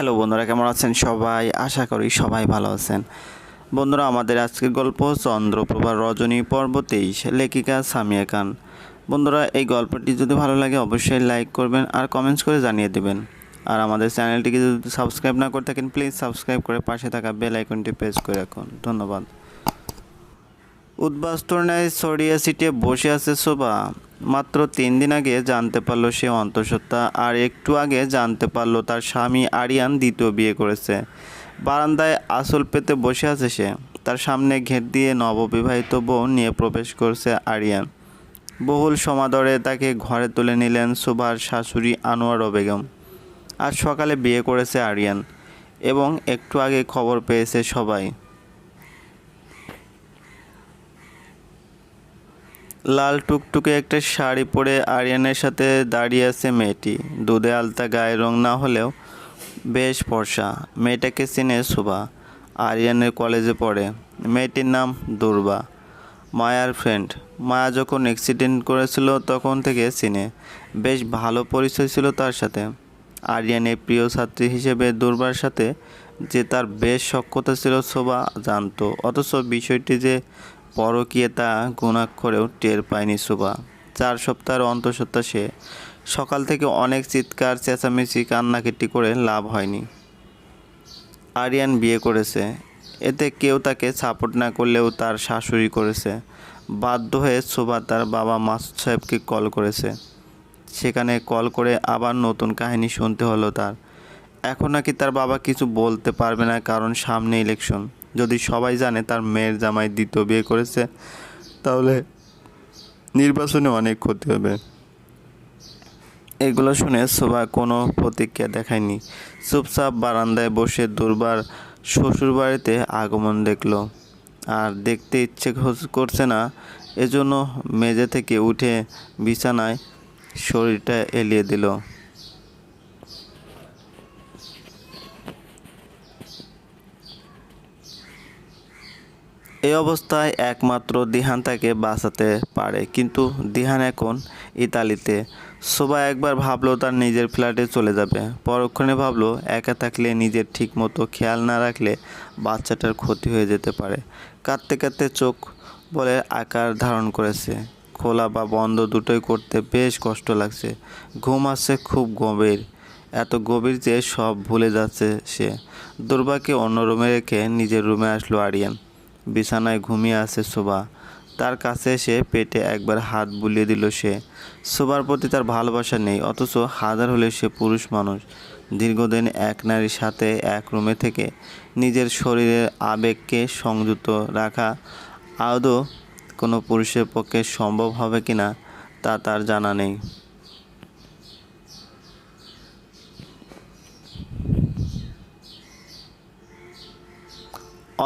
Hello বন্ধুরা, কেমন আছেন সবাই? আশা করি সবাই ভালো আছেন। বন্ধুরা, আমাদের আজকের গল্প চন্দ্রপ্রভা রজনী পর্ব তেইশ, লেখিকা সামিয়া খান। বন্ধুরা, এই গল্পটি যদি ভালো লাগে, অবশ্যই লাইক করবেন আর কমেন্টস করে জানিয়ে দেবেন। আর আমাদের চ্যানেলটিকে যদি সাবস্ক্রাইব না করে থাকেন, প্লিজ সাবস্ক্রাইব করে পাশে থাকা বেল আইকনটি প্রেস করে রাখুন। ধন্যবাদ। উদ্বাস্তুর ছড়িয়ে ছিটিয়ে বসে আছে শোভা মাত্র তিন দিন আগে জানতে পারল সে অন্তঃসত্ত্বা আর একটু আগে জানতে পারল তার স্বামী আরিয়ান দ্বিতীয় বিয়ে করেছে বারান্দায় আসল পেতে বসে আছে সে। তার সামনে ঘের দিয়ে নববিবাহিত বউ নিয়ে প্রবেশ করছে আরিয়ান বহুল সমাদরে তাকে ঘরে তুলে নিলেন শোভার শাশুড়ি আনোয়ার বেগম আজ সকালে বিয়ে করেছে আরিয়ান এবং একটু আগে খবর পেয়েছে সবাই। লাল টুকটুকে একটা শাড়ি পরে আরিয়ানের সাথে দাঁড়িয়ে আছে মেয়েটি। দুধে আলতা গায়ের রং না হলেও বেশ ফর্সা। মেয়েটাকে চিনে শোভা। আরিয়ানের কলেজে পড়ে। মেয়েটির নাম দুর্বা। মায়ার ফ্রেন্ড। মায়া যখন অ্যাক্সিডেন্ট করেছিল তখন থেকে চিনে। বেশ ভালো পরিচয় ছিল তার সাথে। আরিয়ানের প্রিয় ছাত্রী হিসেবে দুর্বার সাথে যে তার বেশ সক্ষতা ছিল, শোভা জানতো। অথচ বিষয়টি যে পরকীয়তা গুণাক্ষরেও টের পায়নি শোভা। চার সপ্তাহের অন্তঃসত্ত্বা সে সকাল থেকে অনেক চিৎকার, চেঁচামেচি, কান্নাকাটি করে লাভ হয়নি। আরিয়ান বিয়ে করেছে। এতে কেউ তাকে সাপোর্ট না করলেও তার শাশুড়ি করেছে। বাধ্য হয়ে শোভা তার বাবা মাসুদ সাহেবকে কল করেছে। সেখানে কল করে আবার নতুন কাহিনী শুনতে হলো তার। এখন নাকি তার বাবা কিছু বলতে পারবে না কারণ সামনে ইলেকশন। যদি সবাই জানে তার মেয়ের জামাই দ্বিতীয় বিয়ে করেছে, তাহলে নির্বাচনে অনেক ক্ষতি হবে। এগুলো শুনে শোভা কোনো প্রতিক্রিয়া দেখায়নি। চুপচাপ বারান্দায় বসে দুর্বার শ্বশুর বাড়িতে আগমন দেখল। আর দেখতে ইচ্ছে করছে না, এজন্য মেঝে থেকে উঠে বিছানায় শরীরটা এলিয়ে দিল। এই অবস্থায় একমাত্র দিহান তাকে বাঁচাতে পারে। কিন্তু দিহান এখন ইতালিতে। শোভা একবার ভাবলো তার নিজের ফ্ল্যাটে চলে যাবে। পরক্ষণে ভাবলো একা থাকলে নিজের ঠিক মতো খেয়াল না রাখলে বাচ্চাটার ক্ষতি হয়ে যেতে পারে। কাঁদতে কাঁদতে চোখ বলে আকার ধারণ করেছে। খোলা বা বন্ধ দুটোই করতে বেশ কষ্ট লাগছে। ঘুম আসছে খুব গভীর। এত গভীর যে সব ভুলে যাচ্ছে সে। দুর্বাকে অন্য রুমে রেখে নিজের রুমে আসলো আরিয়ান। বিছানায় ঘুমিয়ে আছে শোভা। তার কাছে এসে পেটে একবার হাত বুলিয়ে দিল সে। শোভার প্রতি তার ভালোবাসা নেই, অথচ হাজার হলে সে পুরুষ মানুষ। দীর্ঘদিন এক নারীর সাথে এক রুমে থেকে নিজের শরীরের আবেগকে সংযুক্ত রাখা আদৌ কোনো পুরুষের পক্ষে সম্ভব হবে কিনা, তা তার জানা নেই।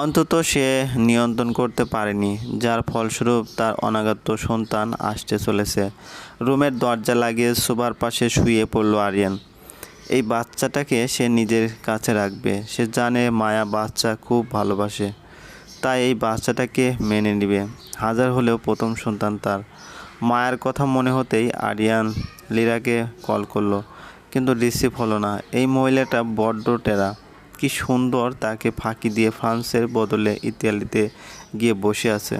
অন্তত সে নিয়ন্ত্রণ করতে পারেনি, যার ফলস্বরূপ তার অনাগত সন্তান আসতে চলেছে। রুমের দরজা লাগিয়ে শোবার পাশে শুয়ে পড়ল আরিয়ান। এই বাচ্চাটাকে সে নিজের কাছে রাখবে, সে জানে মায়া বাচ্চা খুব ভালোবাসে। তাই এই বাচ্চাটাকে মেনে নেবে। হাজার হলেও প্রথম সন্তান তার। মায়ের কথা মনে হতেই আরিয়ান লিরাকে কল করল, কিন্তু রিসিভ হলো না। এই মহিলাটা বড্ড টেরা। কি সুন্দর তাকে ফাঁকি দিয়ে ফ্রান্সের বদলে ইতালিতে গিয়ে বসে আছে।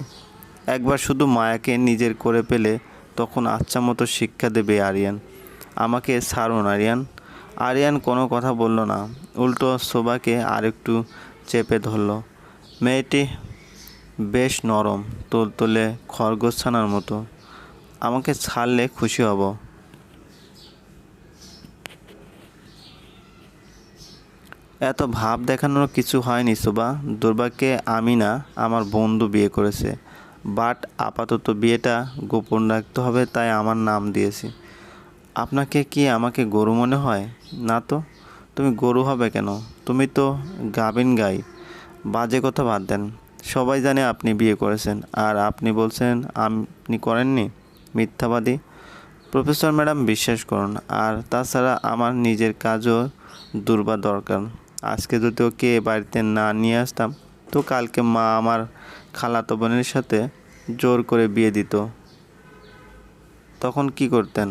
একবার শুধু মায়াকে নিজের করে পেলে তখন আচ্ছা মতো শিক্ষা দেবে আরিয়ান। আমাকে ছাড়ুন আরিয়ান। আরিয়ান কোনো কথা বলল না। উল্টো শোভাকে আরেকটু চেপে ধরলো। মেয়েটি বেশ নরম, তোলতোলে খরগোশ ছানার মতো। আমাকে ছাড়লে খুশি হব। এত ভাব দেখানোর কিছু হয়নি, সুবা। দুর্ভাগ্যে আমি না আমার বন্ধু বিয়ে করেছে। বাট আপাতত বিয়েটা গোপন রাখতে হবে, তাই আমার নাম দিয়েছি। আপনাকে কি আমাকে গরু মনে হয়? না তো। তুমি গরু হবে কেন? তুমি তো গাবিন গাই। বাজে কথা বাদ দেন। সবাই জানে আপনি বিয়ে করেছেন। আর আপনি বলছেন আপনি করেননি? মিথ্যাবাদী। প্রফেসর ম্যাডাম, বিশ্বাস করুন। আর তাছাড়া আমার নিজের কাজও দুর্বা দরকার। আজকে যদি ওকে বাড়িতে না নিয়ে আসতাম, তো কালকে মা আমার খালাতো বোনের সাথে জোর করে বিয়ে দিত। তখন কি করতেন?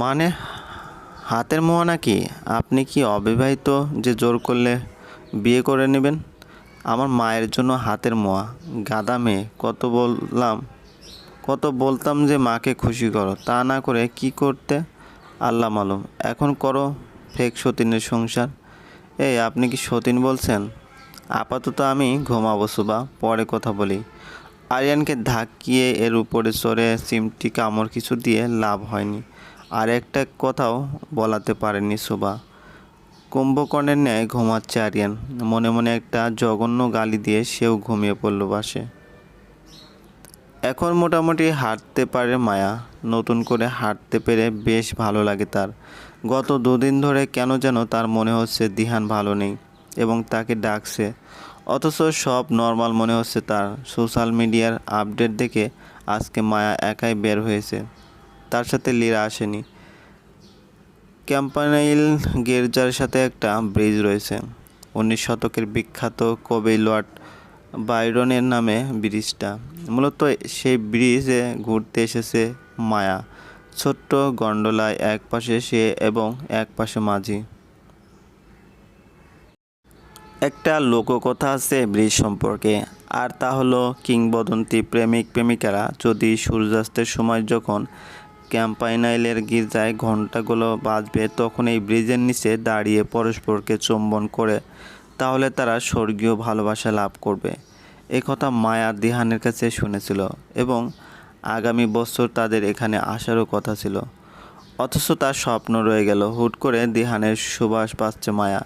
মানে হাতের মোয়া নাকি? আপনি কি অবিবাহিত যে জোর করলে বিয়ে করে নেবেন? আমার মায়ের জন্য হাতের মোয়া। গাদা মেয়ে, কত বললাম। কত বলতাম যে মাকে খুশি করো, তা না করে কি করতে? আল্লাহ মালুম। এখন করো ফেক সতীনের সংসার। এই, আপনি কি সতীন বলছেন? আপাতত আমি ঘুমাবো সুবা, পরে কথা বলি। আরিয়ানকে ধাক্কিয়ে এর উপরে চড়ে সিমটি কামড় কিছু দিয়ে লাভ হয়নি। আর একটা কথাও বলাতে পারেনি সুবা। কুম্ভকর্ণের ন্যায় ঘুমাচ্ছে আরিয়ান। মনে মনে একটা জঘন্য গালি দিয়ে সেও ঘুমিয়ে পড়ল বাসে। এখন মোটামুটি হাঁটতে পারে মায়া। নতুন করে হাঁটতে পেরে বেশ ভালো লাগে তার। গত দুদিন ধরে কেন যেন তার মনে হচ্ছে দিহান ভালো নেই এবং তাকে ডাকছে। অথচ সব নর্মাল মনে হচ্ছে তার। সোশ্যাল মিডিয়ার আপডেট দেখে আজকে মায়া একাই বের হয়েছে। তার সাথে লীরা আসেনি। ক্যাম্পানাইল গির্জার সাথে একটা ব্রিজ রয়েছে। উনিশ শতকের বিখ্যাত কবি লর্ড বাইরনের নামে ব্রিজটা। মূলত সেই ব্রিজে ঘুরতে এসেছে মায়া। ছোট্ট গন্ডোলায় এক পাশে সে এবং এক পাশে মাঝি। একটা লোককথা আছে ব্রিজ সম্পর্কে, আর তা হলো কিংবদন্তি প্রেমিক প্রেমিকারা যদি সূর্যাস্তের সময় যখন ক্যাম্পাইনাইলের গির্জায় ঘন্টাগুলো বাজবে তখন এই ব্রিজের নিচে দাঁড়িয়ে পরস্পরকে চুম্বন করে, তাহলে তারা স্বর্গীয় ভালোবাসা লাভ করবে। এ কথা মায়া দিহানের কাছে শুনেছিল এবং আগামী বছর তাদের এখানে আসারও কথা ছিল। অথচ তার স্বপ্ন রয়ে গেল হুট করে দিহানের সুবাস পাচ্ছে মায়া।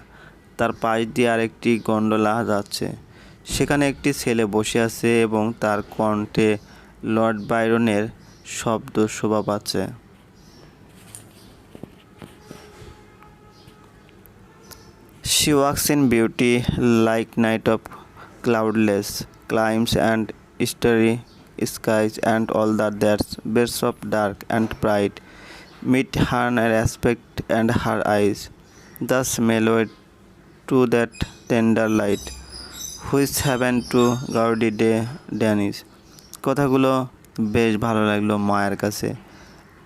তার পাশ দিয়ে আরেকটি গন্ডোলা যাচ্ছে। সেখানে একটি ছেলে বসে আছে এবং তার কণ্ঠে লর্ড বাইরনের শব্দ শোভা পাচ্ছে। Walks in beauty like night of cloudless climes and starry skies and all that there's bits of dark and bright meet her aspect and her eyes thus mellowed to that tender light which heaven to gaudy day Danish কথাগুলো বেশ ভালো লাগল মায়ের কাছে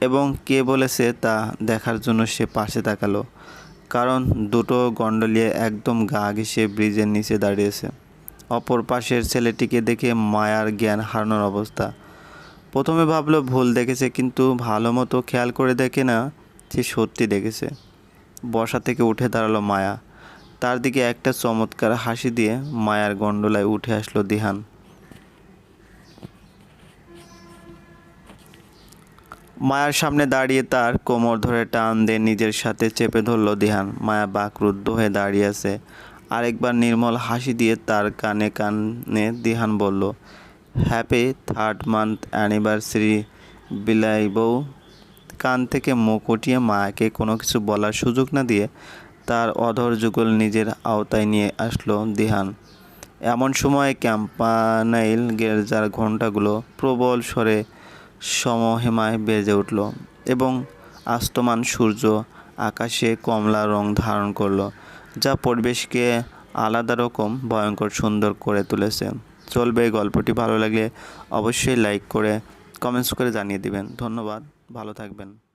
এবং কে বলেছে তা দেখার জন্য সে পাশে তাকালো কারণ দুটো গন্ডলিয়ে একদম গা ঘেঁষে ব্রিজের নিচে দাঁড়িয়েছে অপর পাশের ছেলেটিকে দেখে মায়ার জ্ঞান হারানোর অবস্থা। প্রথমে ভাবলো ভুল দেখেছে, কিন্তু ভালো মতো খেয়াল করে দেখে না সে সত্যি দেখেছে। বসা থেকে উঠে দাঁড়াল মায়া। তার দিকে একটা চমৎকার হাসি দিয়ে মায়ার গন্ডলায় উঠে আসলো দিহান। মায়ার সামনে দাঁড়িয়ে তার কোমর ধরে টান দিয়ে নিজের সাথে চেপে ধরলো দিহান। মায়া বাকরুদ্ধ হয়ে দাঁড়িয়ে আছে। আরেকবার নির্মল হাসি দিয়ে তার কানে কানে দিহান বলল, হ্যাপি থার্ড মান্থ অ্যানিভার্সারি, বিলাই বউ। কান থেকে মুখ উঠিয়ে কোনো কিছু বলার সুযোগ না দিয়ে তার অধর যুগল নিজের আওতায় নিয়ে আসলো দিহান। এমন সময় ক্যাম্পানাইল গির্জার ঘণ্টাগুলো প্রবল স্বরে সমহেমায় বেজে উঠল এবং আস্তমান সূর্য আকাশে কমলা রং ধারণ করল। যা পরিবেশকে আলাদা রকম, ভয়ঙ্কর, সুন্দর করে তুলেছে। চলবে এই গল্পটি। ভালো লাগলে অবশ্যই লাইক করে কমেন্টস করে জানিয়ে দিবেন। ধন্যবাদ। ভালো থাকবেন।